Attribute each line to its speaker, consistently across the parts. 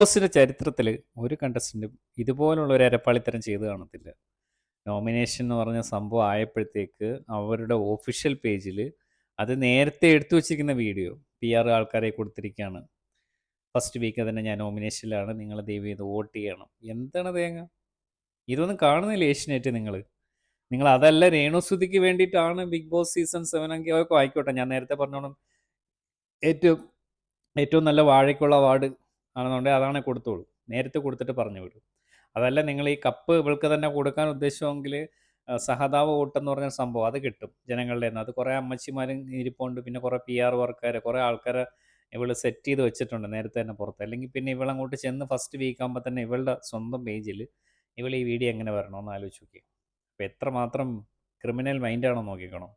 Speaker 1: ബോസിന്റെ ചരിത്രത്തിൽ ഒരു കണ്ടസ്റ്റന്റും ഇതുപോലുള്ള ഒരു അരപ്പാളിത്തരം ചെയ്ത് കാണത്തില്ല. നോമിനേഷൻ എന്ന് പറഞ്ഞ സംഭവം ആയപ്പോഴത്തേക്ക് അവരുടെ ഒഫീഷ്യൽ പേജിൽ അത് നേരത്തെ എടുത്തു വച്ചിരിക്കുന്ന വീഡിയോ പി ആർ ആൾക്കാരെ കൊടുത്തിരിക്കുകയാണ് ഫസ്റ്റ് വീക്ക് തന്നെ ഞാൻ നോമിനേഷനിലാണ് നിങ്ങൾ ദൈവം ചെയ്ത് വോട്ട് ചെയ്യണം. എന്താണ് തേങ്ങ ഇതൊന്നും കാണുന്നില്ല ഏഷ്യനെറ്റ് നിങ്ങൾ നിങ്ങൾ അതല്ല രേണുസുതിക്ക് വേണ്ടിയിട്ടാണ് ബിഗ് ബോസ് സീസൺ സെവൻ എങ്കിൽ ആയിക്കോട്ടെ ഞാൻ നേരത്തെ പറഞ്ഞോളും. ഏറ്റവും ഏറ്റവും നല്ല വാഴയ്ക്കുള്ള അവാർഡ് ആണെന്നുണ്ടെങ്കിൽ അതാണ് കൊടുത്തോളൂ. നേരത്തെ കൊടുത്തിട്ട് പറഞ്ഞു വിടും. അതല്ല നിങ്ങൾ ഈ കപ്പ് ഇവൾക്ക് തന്നെ കൊടുക്കാൻ ഉദ്ദേശമെങ്കിൽ സഹതാപ വോട്ടെന്ന് പറഞ്ഞ സംഭവം അത് കിട്ടും ജനങ്ങളുടെ നിന്ന് അത് കുറേ അമ്മച്ചിമാരും ഇരിപ്പുണ്ട്. പിന്നെ കുറേ പി ആർ വർക്കാർ കുറേ ആൾക്കാരെ ഇവൾ സെറ്റ് ചെയ്ത് വെച്ചിട്ടുണ്ട് നേരത്തെ തന്നെ പുറത്ത്. അല്ലെങ്കിൽ പിന്നെ ഇവളങ്ങോട്ട് ചെന്ന് ഫസ്റ്റ് വീക്ക് ആകുമ്പോൾ തന്നെ ഇവളുടെ സ്വന്തം പേജിൽ ഇവൾ ഈ വീഡിയോ എങ്ങനെ വരണമെന്ന് ആലോചിച്ച് നോക്കി അപ്പോൾ എത്രമാത്രം ക്രിമിനൽ മൈൻഡാണോ നോക്കിക്കണം.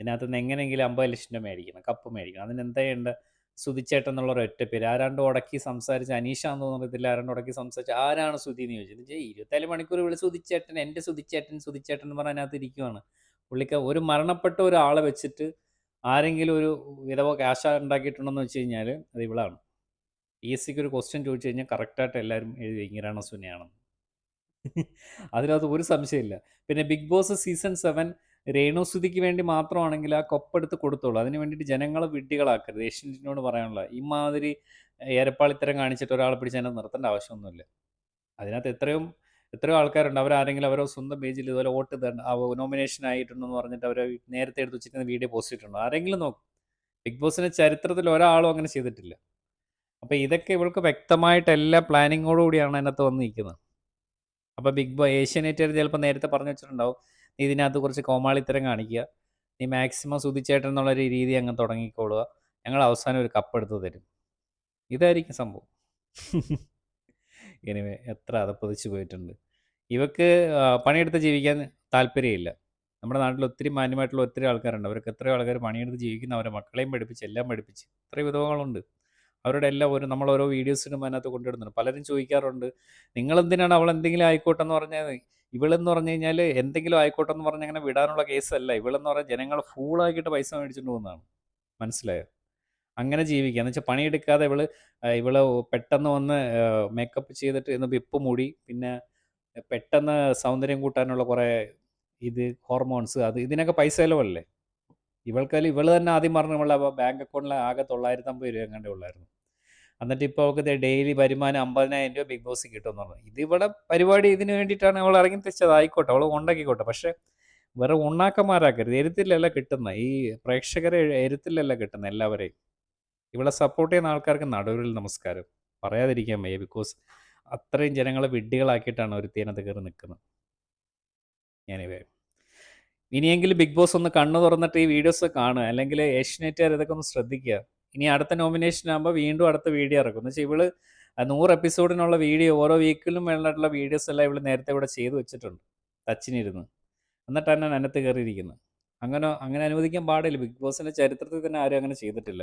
Speaker 1: ഇതിനകത്ത് നിന്ന് എങ്ങനെയെങ്കിലും അമ്പത് ലക്ഷം രൂപ മേടിക്കണം കപ്പ് മേടിക്കണം. അതിന് എന്താ ചെയ്യേണ്ട സുതിച്ചേട്ടൻ എന്നുള്ള ഒരു ഒറ്റ പേര്. ആരാണ്ട് ഉടക്കി സംസാരിച്ച് അനീഷ എന്ന് തോന്നത്തില്ല ആരാണ്ട് ഉടക്കി സംസാരിച്ച് ആരാണ് സുതി എന്ന് ചോദിച്ചത് ഇരുപത്തിനാല് മണിക്കൂർ വിളി സുതിച്ചേട്ടൻ എന്റെ സുതിച്ചേട്ടൻ സുതിച്ചേട്ടൻ എന്ന് അതിനകത്ത് ഇരിക്കുവാണ്. പുള്ളിക്ക് ഒരു മരണപ്പെട്ട ഒരാളെ വെച്ചിട്ട് ആരെങ്കിലും ഒരു വിധവ ക്യാഷ് ഉണ്ടാക്കിയിട്ടുണ്ടെന്ന് വെച്ച് കഴിഞ്ഞാൽ അത് ഇവളാണ്. പി എസ് സിക്ക് ഒരു ക്വസ്റ്റ്യൻ ചോദിച്ചു കഴിഞ്ഞാൽ കറക്റ്റായിട്ട് എല്ലാവരും എഴുതി ഇങ്ങനെയാണ് സുനയാണെന്ന്. അതിനകത്ത് ഒരു സംശയമില്ല പിന്നെ ബിഗ് ബോസ് സീസൺ സെവൻ രേണുസുതിക്ക് വേണ്ടി മാത്രമാണെങ്കിൽ ആ കൊപ്പെടുത്ത് കൊടുത്തോളൂ. അതിന് വേണ്ടിയിട്ട് ജനങ്ങളെ വിഡ്ഢികളാക്കരുത്. ഏഷ്യന്റിനോട് പറയാനുള്ള ഇമാതിരി ഏരപ്പാളിത്തരം കാണിച്ചിട്ട് ഒരാളെ പിടിച്ച് അതിനകത്ത് നിർത്തേണ്ട ആവശ്യമൊന്നുമില്ല. അതിനകത്ത് എത്രയും എത്രയോ ആൾക്കാരുണ്ട്. അവരാരെങ്കിലും അവരോ സ്വന്തം പേജിൽ ഇതുപോലെ വോട്ട് നോമിനേഷൻ ആയിട്ടുണ്ടെന്ന് പറഞ്ഞിട്ട് അവർ നേരത്തെ എടുത്ത് വെച്ചിരിക്കുന്ന വീഡിയോ പോസ്റ്റ് ചെയ്തിട്ടുണ്ടോ ആരെങ്കിലും നോക്കും. ബിഗ് ബോസിന്റെ ചരിത്രത്തിൽ ഒരാളും അങ്ങനെ ചെയ്തിട്ടില്ല. അപ്പോൾ ഇതൊക്കെ ഇവൾക്ക് വ്യക്തമായിട്ട് എല്ലാ പ്ലാനിങ്ങോടുകൂടിയാണ് അതിനകത്ത് വന്നിരിക്കുന്നത്. അപ്പൊ അപ്പോൾ ബിഗ് ബോ ഏഷ്യാനെറ്റ് ചിലപ്പോൾ നേരത്തെ പറഞ്ഞു വെച്ചിട്ടുണ്ടാവും. ഇതിനകത്ത് കുറച്ച് കോമാളിത്തരം കാണിക്കുക. നീ മാക്സിമം സുതിച്ചേട്ടൻ എന്നുള്ള ഒരു രീതി അങ്ങ് തുടങ്ങിക്കോളുക. ഞങ്ങൾ അവസാനം ഒരു കപ്പ് എടുത്ത് തരും. ഇതായിരിക്കും സംഭവം. എനിവേ എത്ര അതപ്പതിച്ച് പോയിട്ടുണ്ട്. ഇവക്ക് പണിയെടുത്ത് ജീവിക്കാൻ താല്പര്യമില്ല. നമ്മുടെ നാട്ടിൽ ഒത്തിരി മാന്യമായിട്ടുള്ള ഒത്തിരി ആൾക്കാരുണ്ട്. അവർക്ക് എത്രയോ ആൾക്കാർ പണിയെടുത്ത് ജീവിക്കുന്ന. അവരെ മക്കളെയും പഠിപ്പിച്ച് എല്ലാം പഠിപ്പിച്ച്. എത്ര വിധവങ്ങളുണ്ട് അവരുടെ എല്ലാം ഒരു നമ്മൾ ഓരോ വീഡിയോസിനും അതിനകത്ത് കൊണ്ടിടുന്നുണ്ട് പലരും ചോദിക്കാറുണ്ട് നിങ്ങൾ എന്തിനാണ് അവൾ എന്തെങ്കിലും ആയിക്കോട്ടെ എന്ന് പറഞ്ഞാൽ ഇവളെന്ന് പറഞ്ഞു കഴിഞ്ഞാൽ എന്തെങ്കിലും ആയിക്കോട്ടെ എന്ന് പറഞ്ഞ് അങ്ങനെ വിടാനുള്ള കേസല്ല. ഇവളെന്ന് പറഞ്ഞാൽ ജനങ്ങൾ ഫൂളാക്കിയിട്ട് പൈസ മേടിച്ചുകൊണ്ട് പോകുന്നതാണ്. മനസ്സിലായോ? അങ്ങനെ ജീവിക്കുക. എന്ന് വെച്ചാൽ പണിയെടുക്കാതെ ഇവൾ ഇവൾ പെട്ടെന്ന് വന്ന് മേക്കപ്പ് ചെയ്തിട്ട് ഇന്ന് വിപ്പ് മൂടി. പിന്നെ പെട്ടെന്ന് സൗന്ദര്യം കൂട്ടാനുള്ള കുറേ ഇത് ഹോർമോൺസ് അത് ഇതിനൊക്കെ പൈസ ചിലവല്ലേ? ഇവൾക്കല്ല ഇവൾ തന്നെ ആദ്യം പറഞ്ഞു ഇവളുടെ ബാങ്ക് അക്കൗണ്ടിൽ ആകെ തൊള്ളായിരത്തി അമ്പത് രൂപ എങ്ങാണ്ടേ ഉള്ളായിരുന്നു. എന്നിട്ട് ഇപ്പോൾ അവൾക്ക് ഡെയിലി വരുമാനം അമ്പതിനായിരം രൂപ ബിഗ് ബോസ് കിട്ടുമെന്ന് പറഞ്ഞു. ഇത് ഇവിടെ പരിപാടി ഇതിന് വേണ്ടിയിട്ടാണ് അവൾ ഇറങ്ങി തെച്ചത് ആയിക്കോട്ടെ അവൾ ഉണ്ടാക്കിക്കോട്ടെ പക്ഷെ വേറെ ഉണ്ണാക്കന്മാരാക്കരുത്. എരുത്തിലല്ല കിട്ടുന്ന. ഈ പ്രേക്ഷകരെ എരുത്തിലല്ല കിട്ടുന്ന എല്ലാവരെയും. ഇവിടെ സപ്പോർട്ട് ചെയ്യുന്ന ആൾക്കാർക്ക് നടുവിൽ നമസ്കാരം. പറയാതിരിക്കാൻ വയ്യ. ബിക്കോസ് അത്രയും ജനങ്ങളെ വിഡ്ഢികളാക്കിയിട്ടാണ് ഒരു തീനത്ത് കയറി നിൽക്കുന്നത്. ഞാനിവേ ഇനിയെങ്കിലും ബിഗ് ബോസ് ഒന്ന് കണ്ണു തുറന്നിട്ട് ഈ വീഡിയോസ് കാണുക. അല്ലെങ്കിൽ ഏഷ്യനെറ്റുകാർ ഇതൊക്കെ ഒന്ന് ശ്രദ്ധിക്കുക. ഇനി അടുത്ത നോമിനേഷൻ ആകുമ്പോൾ വീണ്ടും അടുത്ത വീഡിയോ ഇറക്കും. എന്ന് വെച്ചാൽ ഇവൾ നൂറ് എപ്പിസോഡിനുള്ള വീഡിയോ ഓരോ വീക്കിലും വേണ്ടിയിട്ടുള്ള വീഡിയോസ് എല്ലാം ഇവൾ നേരത്തെ ഇവിടെ ചെയ്തു വെച്ചിട്ടുണ്ട്. ടച്ചിനിരുന്ന് എന്നിട്ടാണ് ഞാൻ അനത്ത് കയറിയിരിക്കുന്നത് അങ്ങനെ അങ്ങനെ അനുവദിക്കാൻ പാടില്ല. ബിഗ് ബോസിന്റെ ചരിത്രത്തിൽ തന്നെ ആരും അങ്ങനെ ചെയ്തിട്ടില്ല.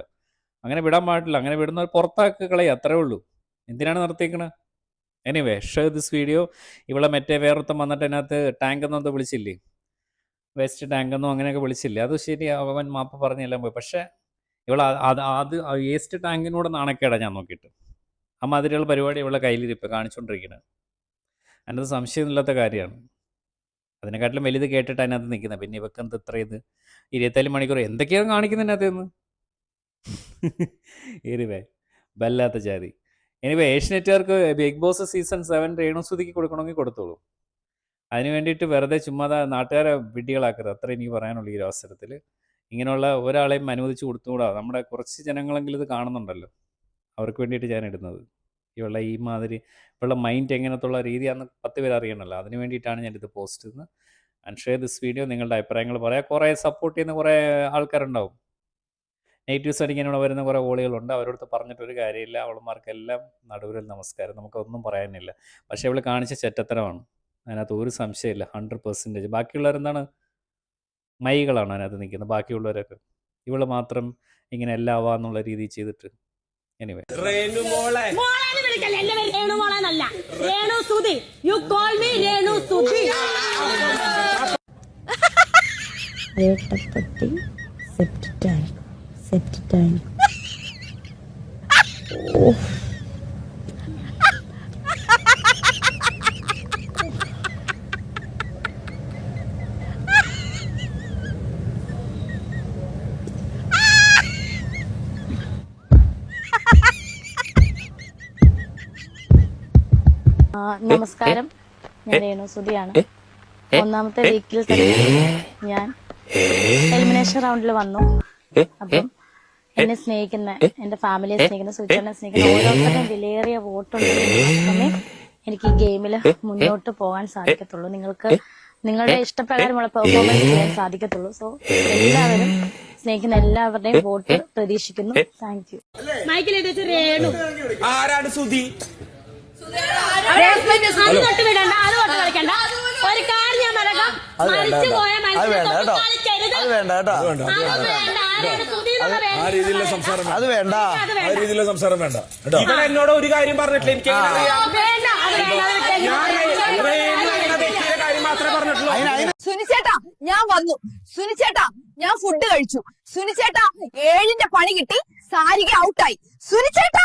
Speaker 1: അങ്ങനെ വിടാൻ പാടില്ല. അങ്ങനെ വിടുന്ന പുറത്താക്കി കളയുക അത്രേ ഉള്ളൂ. എന്തിനാണ് നിർത്തിയേക്കണത് എനിവേ ഷെയർ ദിസ് വീഡിയോ ഇവിടെ മറ്റേ വേറൊത്തം വന്നിട്ട് അതിനകത്ത് ടാങ്ക് എന്നോ എന്തോ വിളിച്ചില്ലേ? വേസ്റ്റ് ടാങ്ക് എന്നോ അങ്ങനെയൊക്കെ വിളിച്ചില്ലേ? അത് ശരി അവൻ മാപ്പ് പറഞ്ഞെല്ലാം പോയി. പക്ഷേ ഇവൾ അത് അത് വേസ്റ്റ് ടാങ്കിനോട് നാണക്കേടാ ഞാൻ നോക്കിയിട്ട്. ആ മാതിരിയുള്ള പരിപാടി ഇവളെ കയ്യിലിരിപ്പ് കാണിച്ചുകൊണ്ടിരിക്കുന്നത് അതിനകത്ത് സംശയമില്ലാത്ത കാര്യമാണ്. അതിനെക്കാട്ടിലും വലുത് കേട്ടിട്ട് അതിനകത്ത് നിൽക്കുന്നത് പിന്നെ ഇവക്ക് എന്ത് ഇത്ര ഇത്? ഇരുപത്തേഴ് മണിക്കൂർ എന്തൊക്കെയാണ് കാണിക്കുന്നതിനകത്ത് നിന്ന് എനിവേ വല്ലാത്ത ജാതി. എനിവേ ഏഷ്യനെറ്റുകാർക്ക് ബിഗ് ബോസ് സീസൺ സെവൻ രേണുസുതിക്ക് കൊടുക്കണമെങ്കിൽ കൊടുത്തോളൂ. അതിന് വേണ്ടിയിട്ട് വെറുതെ ചുമ്മാതെ നാട്ടുകാരെ വിഡികളാക്കരുത് അത്ര എനിക്ക് പറയാനുള്ളൂ ഈ ഒരു അവസരത്തിൽ ഇങ്ങനെയുള്ള ഒരാളെയും അനുവദിച്ച് കൊടുത്തുകൂടാ? നമ്മുടെ കുറച്ച് ജനങ്ങളെങ്കിലും ഇത് കാണുന്നുണ്ടല്ലോ. അവർക്ക് വേണ്ടിയിട്ട് ഞാൻ ഇടുന്നത്. ഇവളുടെ ഈ മാതിരി ഇവളുടെ മൈൻഡ് എങ്ങനത്തുള്ള രീതിയാണെന്ന് പത്ത് പേര് അറിയണമല്ലോ അതിന് വേണ്ടിയിട്ടാണ് ഞാനിത് പോസ്റ്റ് ചെയ്യുന്നത്. ആൻഡ് ഷെയർ ദിസ് വീഡിയോ നിങ്ങളുടെ അഭിപ്രായങ്ങൾ പറയാം. കുറേ സപ്പോർട്ട് ചെയ്യുന്ന കുറേ ആൾക്കാരുണ്ടാവും. നെഗറ്റീവ്സ് അടിക്കാനോട് വരുന്ന കുറേ ഓളികളുണ്ട് അവരോടത്ത് പറഞ്ഞിട്ടൊരു കാര്യമില്ല. അവളുമാർക്കെല്ലാം നടുവിൽ നമസ്കാരം. നമുക്കൊന്നും പറയാനില്ല. പക്ഷേ ഇവൾ കാണിച്ച ചെറ്റത്തരമാണ്. അതിനകത്ത് ഒരു സംശയമില്ല. ഹൺഡ്രഡ് പെർസെന്റേജ് ബാക്കിയുള്ളവരെന്താണ് മൈകളാണ് അതിനകത്ത് നിൽക്കുന്നത്. ബാക്കിയുള്ളവരൊക്കെ ഇവൾ മാത്രം ഇങ്ങനെ എല്ലാം എന്നുള്ള രീതിയിൽ ചെയ്തിട്ട് എനിവേ
Speaker 2: വേട്ടപ്പട്ടി സെപ്റ്റ് ടാങ്ക് സെപ്റ്റ് ടാങ്ക്
Speaker 3: നമസ്കാരം. ഞാൻ രേണു സുധിയാണ്. ഒന്നാമത്തെ വീക്കിൽ തന്നെ ഞാൻ എലിമിനേഷൻ റൗണ്ടിൽ വന്നു. അപ്പം എന്നെ സ്നേഹിക്കുന്ന എന്റെ ഫാമിലിയെ സ്നേഹിക്കുന്ന സുചേട്ടനെ സ്നേഹിക്കുന്ന ഓരോരുത്തരുടെയും വിലയേറിയ വോട്ടുണ്ടെങ്കിൽ എനിക്ക് ഈ ഗെയിമിൽ മുന്നോട്ട് പോകാൻ സാധിക്കത്തുള്ളൂ. നിങ്ങൾക്ക് നിങ്ങളുടെ ഇഷ്ടപ്രകാരമുള്ള പെർഫോമൻസ് ചെയ്യാൻ സാധിക്കത്തുള്ളൂ. സോ എല്ലാവരും സ്നേഹിക്കുന്ന എല്ലാവരുടെയും വോട്ട് പ്രതീക്ഷിക്കുന്നു. താങ്ക് യു
Speaker 4: ആരാണ് സുധി?
Speaker 5: അത് തൊട്ട് വിടണ്ട അത് തൊട്ട് കളിക്കണ്ട. ഒരു കാര്യം ഞാൻ പറയാം മരിച്ചു പോയ
Speaker 6: അത് വേണ്ട
Speaker 5: മനുഷ്യനെ
Speaker 6: കേട്ടോ.
Speaker 5: കളിക്കരുത്.
Speaker 6: അത് വേണ്ട കേട്ടോ.
Speaker 5: അത് വേണ്ട ആരാണ് സുധി എന്നുള്ള
Speaker 4: ആ രീതിയിലുള്ള സംസാരം വേണ്ട
Speaker 6: അത് വേണ്ട.
Speaker 5: അത്
Speaker 4: ആ
Speaker 5: വേണ്ട
Speaker 4: രീതിയിലുള്ള സംസാരം വേണ്ട. കേട്ടോ. ഇവിടെ എന്നോട് ഒരു കാര്യം പറഞ്ഞിട്ടില്ല. എനിക്ക് എങ്ങനെ അറിയാം?
Speaker 5: വേണ്ട. അത് വേണ്ട. അത് വിട്ടേക്ക്.
Speaker 4: ഞാൻ എന്ന വ്യക്തിയുടെ കാര്യം മാത്രമേ പറഞ്ഞിട്ടുള്ളൂ.
Speaker 7: സുനിച്ചേട്ടാ ഞാൻ വന്നു. സുനിച്ചേട്ടാ ഞാൻ ഫുഡ് കഴിച്ചു. സുനിച്ചേട്ടാ ഏഴിന്റെ പണി കിട്ടി. സാരിക ഔട്ടായി സുനിച്ചേട്ടാ!